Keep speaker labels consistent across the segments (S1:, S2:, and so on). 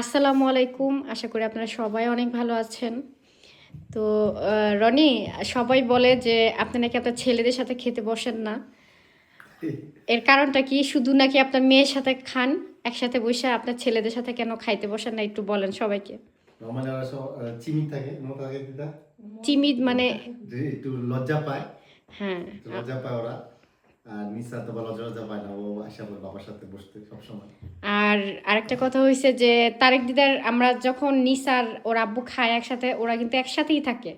S1: আসসালামু আলাইকুম। আশা করি আপনারা সবাই অনেক ভালো আছেন। তো রনি সবাই বলে যে আপনি নাকি আপনার ছেলেদের সাথে খেতে বসেন না। এর কারণটা কি? শুধু নাকি আপনার মেয়ের সাথে খান? একসাথে বসে আপনার ছেলেদের সাথে কেন খাইতে বসেন না? একটু বলেন সবাইকে।
S2: ওরা সব আহ, চিনি থাকে মতো থাকে? দিদা
S1: চিমিদ মানে
S2: একটু লজ্জা পায়।
S1: হ্যাঁ।
S2: লজ্জা পায় ওরা। আর
S1: আরেকটা কথা হয়েছে যে তারেক দিদার আমরা যখন নিসার ওর আব্বু খায় একসাথে ওরা কিন্তু একসাথেই থাকে।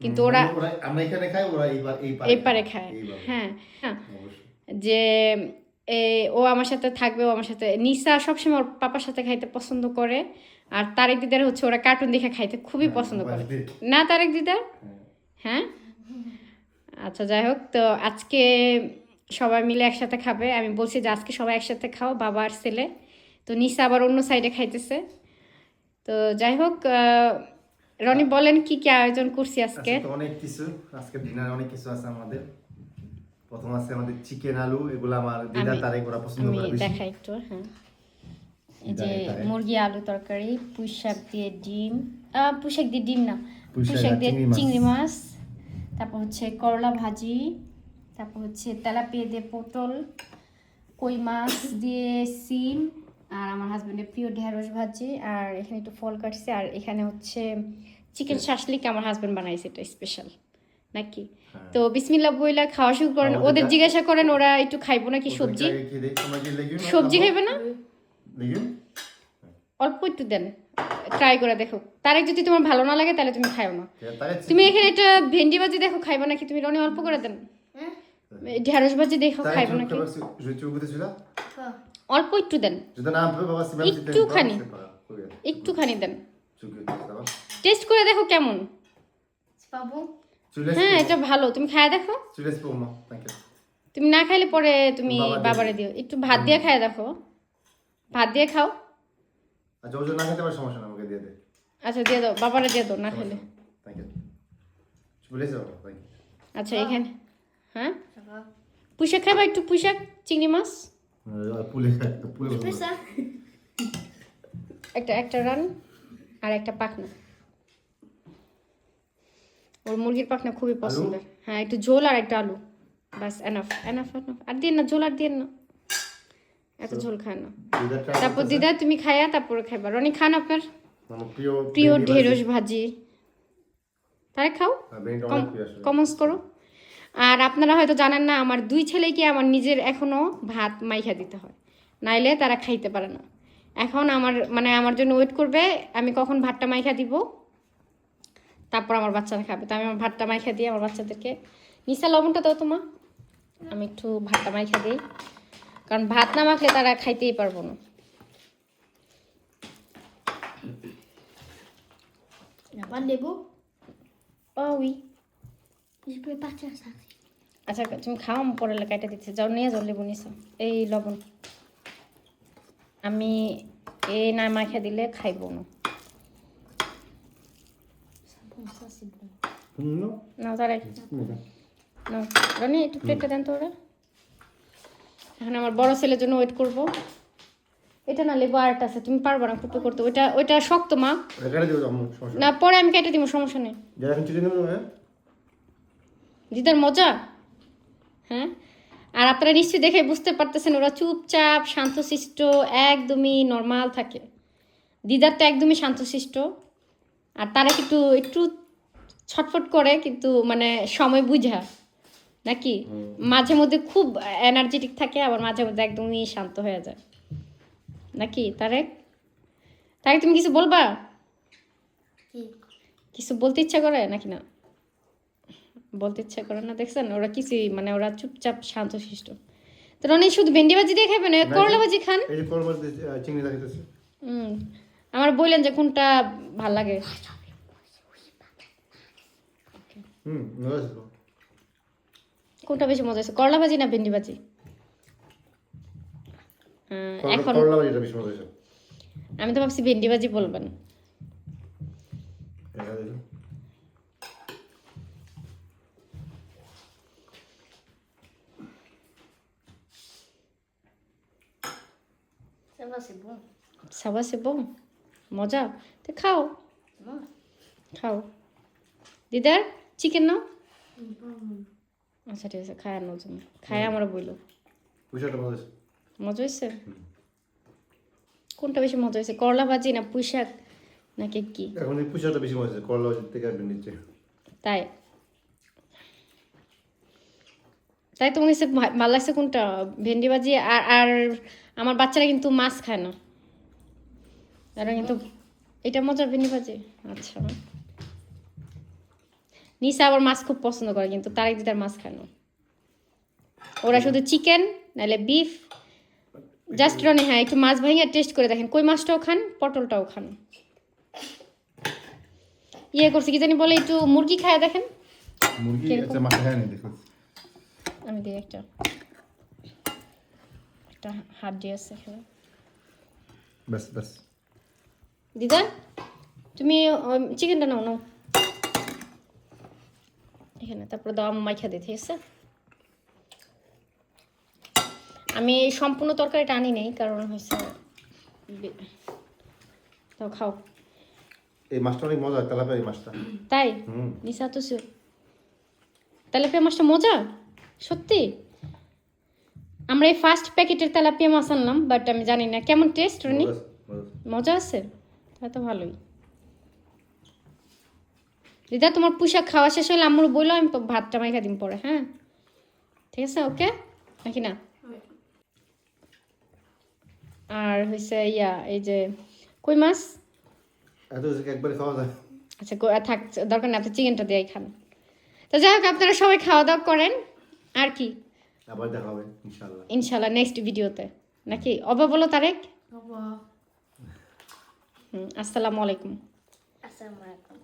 S1: কিন্তু ওরা
S2: ওরা আমরা এখানে খাই ওরা এই পারে
S1: খায়। হ্যাঁ। হ্যাঁ যে এ, ও আমার সাথে থাকবে ও আমার সাথে। নিসা সবসময় ওর পাপার সাথে খাইতে পছন্দ করে আর তারেক দিদার হচ্ছে ওরা কার্টুন দেখে খাইতে খুবই
S2: হ্যাঁ,
S1: পছন্দ করে। না তারেক দিদার?
S2: হ্যাঁ।
S1: হ্যাঁ? আচ্ছা যাই হোক তো আজকে সবাই মিলে একসাথে খাবে। আমি বলছি যে আজকে সবাই একসাথে খাও বাবা আর ছেলে। তো নিসা আবার অন্য সাইডে খাইতেছে। তো যাই হোক রনি বলেন কি কি আয়োজন করছি আজকে?
S2: আজকে অনেক কিছু। আজকে ডিনারে অনেক কিছু আছে আমাদের। প্রথম আছে আমাদের চিকেন আলু এগুলো আমার দিদা তারে ওরা পছন্দ করে বেশি।
S1: দেখাই একটু হ্যাঁ। এই যে। মুরগি আলু তরকারি পুঁই শাক দিয়ে ডিম আহ, পুঁই শাক দিয়ে ডিম না
S2: পুঁই
S1: পুঁই
S2: শাক
S1: শাক দিয়ে
S2: চিংড়ি মাছ
S1: তারপর হচ্ছে করলা ভাজি তারপর হচ্ছে তেলাপিয়া দিয়ে পটল কই মাছ দিয়ে সিম আর আমার হাজবেন্ডের প্রিয় ঢেঁড়স ভাজি আর এখানে একটু ফল কাটছে আর এখানে হচ্ছে চিকেন শাসলিক আমার হাজব্যান্ড বানাইছে এটা স্পেশাল নাকি?
S2: হ্যাঁ।
S1: তো বিসমিল্লা বইলা খাওয়া শুরু করেন ওদের জিজ্ঞাসা করেন ওরা একটু খাইবো নাকি সবজি? সবজি খাইবে না? অল্প একটু দেন ট্রাই করে দেখো। তারে যদি তোমার ভালো না লাগে তাহলে তুমি খাইও না। তুমি এখানে একটা ভেন্ডি ভাজি দেখো খাইবা নাকি? তুমি রনি অল্প করে দেন। এই ঢেঁড়স ভাজি দেখো খাইব নাকি?
S2: হ্যাঁ।
S1: অল্প একটু দেন।
S2: যদি
S1: না দেন টেস্ট করে দেখো কেমন। হ্যাঁ এটা ভালো। তুমি খায় দেখো। তুমি না খাইলে পরে তুমি বাবারে দিও। একটু ভাত দিয়ে খায় দেখো। ভাত দিয়ে খাও।
S2: আচ্ছা দিয়ে
S1: দাও। বাবারে দিয়ে দাও না খাইলে আচ্ছা এখানে। হ্যাঁ?
S3: va.
S1: পুঁইশাক খাইবা একটু পুঁইশাক চিংড়ি মাছ? একটা একটা রান আর একটা পাখনা। ওর মুরগির পাখনা খুবই পছন্দের। হ্যাঁ একটু ঝোল আর একটা আলু। বাস এনাফ এনাফ এনাফ আর দিন না ঝোল আর দিন না। এত ঝোল খায় না। তারপর দিদা তুমি খাইয়া তারপরে খাইবা। রনি খান আপনার?
S2: প্রিয়।
S1: ঢেঁড়স ভাজি। তাই খাও।
S2: হ্যাঁ।
S1: কমেন্টস করো। আর আপনারা হয়তো জানেন না আমার দুই ছেলেকে আমার নিজের এখনও ভাত মাইখা দিতে হয়। নাইলে তারা খাইতে পারে না। এখন আমার মানে আমার জন্য ওয়েট করবে আমি কখন ভাতটা মাইখা দিব? তারপর আমার বাচ্চারা খাবে। তো আমি আমার ভাতটা মাইখা দিই আমার বাচ্চাদেরকে নিশা লবণটা দাও তোমা। আমি একটু ভাতটা মাইখা দিই। কারণ ভাত না মাখলে তারা খাইতেই পারব না।
S3: n'y a
S1: আচ্ছা তুমি খাও আমি পরে কাটা দিচ্ছি। যাও নিয়ে যাও লেবু নিছো এই লবণ। আমি এই না মাখা দিলে খাইবো না।
S3: Ça, bon, ça c'est bon.
S2: হুম, no?
S1: না তারা
S2: হুম,
S1: না রনি একটু প্লেটটা দেন তো ওরা। এখন আমার বড় ছেলের জন্য ওয়েট করব। এটা না লেবু আরেকটা আছে তুমি পারবে না কুপে করতে। ওইটা ওইটা শক্ত মা। না পরে আমি কেটে দিব সমস্যা নেই
S2: যা এখন চিকেন দেবো হ্যাঁ
S1: দিদার মজা? হ্যাঁ? আর আপনারা নিশ্চয়ই দেখে বুঝতে পারতেছেন ওরা চুপচাপ শান্তশিষ্ট একদমই নর্মাল থাকে। দিদার তো একদমই শান্তশিষ্ট। আর তারা কিন্তু একটু ছটফট করে কিন্তু মানে সময় বুঝা। নাকি? মাঝে মধ্যে খুব এনার্জেটিক থাকে আবার মাঝে মধ্যে একদমই শান্ত হয়ে যায়। নাকি তারেক? তারেক তুমি কিছু বলবা? কিছু বলতে ইচ্ছা করে? নাকি না? বলতে ইচ্ছা করে না দেখছেন? ওরা কিছুই মানে ওরা চুপচাপ শান্ত শিষ্ট তো রনি শুধু ভেন্ডি ভাজি দিয়ে খাবেন না করলা ভাজি খান? হুম আমার বললেন যে কোনটা ভালো লাগে।
S2: হুম
S1: কোনটা বেশি মজা হয়েছে করলা ভাজি না ভেন্ডি ভাজি? এখন
S2: করলা ভাজিটা বেশি মজা হয়েছে
S1: আমি তো ভাবছি ভেন্ডি ভাজি বলবেন।
S3: C'est bon.
S1: মজা তো খাও. খাও দিদার চিকেন নাও. আচ্ছা ঠিক আছে খায় আনার জন্য খায় আমার বইলো
S2: মজা হয়েছে।
S1: কোনটা বেশি মজা হয়েছে করলা ভাজি না পুঁই শাক নাকি কি
S2: এখন এই পুষাটা বেশি মজা হয়েছে করলা ভাজির থেকে আর নিচে
S1: তাই তাই তোমার কাছে ভালো লাগছে কোনটা? ভেন্ডি ভাজি আর আর আমার বাচ্চারা কিন্তু মাছ খায় না। তারা কিন্তু এটা মজার ভেন্ডি ভাজি। আচ্ছা। নিশা আবার মাছ খুব পছন্দ করে কিন্তু তার একদিন তার মাছ খায় না। ওরা শুধু চিকেন নাহলে বিফ। জাস্ট রনে হ্যাঁ একটু মাছ ভাঙিয়ে টেস্ট করে দেখেন। কই মাছটাও খান পটলটাও খান। ইয়ে করছে কি জানি বলে একটু মুরগি খায় দেখেন।
S2: মুরগি? আচ্ছা মাথা খায়নি দেখো।
S1: আমি দিই একটা একটা হাড্ডি আছে এখানে
S2: ব্যাস ব্যাস।
S1: দিদা তুমি চিকেনটা নাও নাও। এখানে তারপরে দাও মাইখা দিই ঠিক আছে? আমি সম্পূর্ণ তরকারিটা আনি নেই কারণ হয়েছে তাও খাও।
S2: এই মাছটা অনেক মজা তেলাপিয়া মাছটা।
S1: তাই? নিশা তো তেলাপিয়া মাছটা মজা? সত্যি? আমরা এই ফার্স্ট প্যাকেটের তেলাপিয়া মাছ আনলাম বাট আমি জানি না। কেমন টেস্ট রনি?
S2: মজা আছে,
S1: তাহলে তো ভালোই। দিদা তোমার পোশাক খাওয়া শেষ হলে আম্মুর বলল আমি ভাতটা মাইখা দিন পরে হ্যাঁ? ঠিক আছে ওকে? নাকি না? আর হয়েছে ইয়া এই যে কই মাছ? আচ্ছা থাক দরকার নেই আপনি চিকেনটা দিয়ে খান। তো যাই হোক আপনারা সবাই খাওয়া দাওয়া করেন। আর কি?
S2: আবার দেখা হবে ইনশাআল্লাহ।
S1: ইনশাআল্লাহ নেক্সট ভিডিওতে নাকি? অবা বলো তারেক।
S3: আসসালামু
S1: হুম আসসালামু আলাইকুম.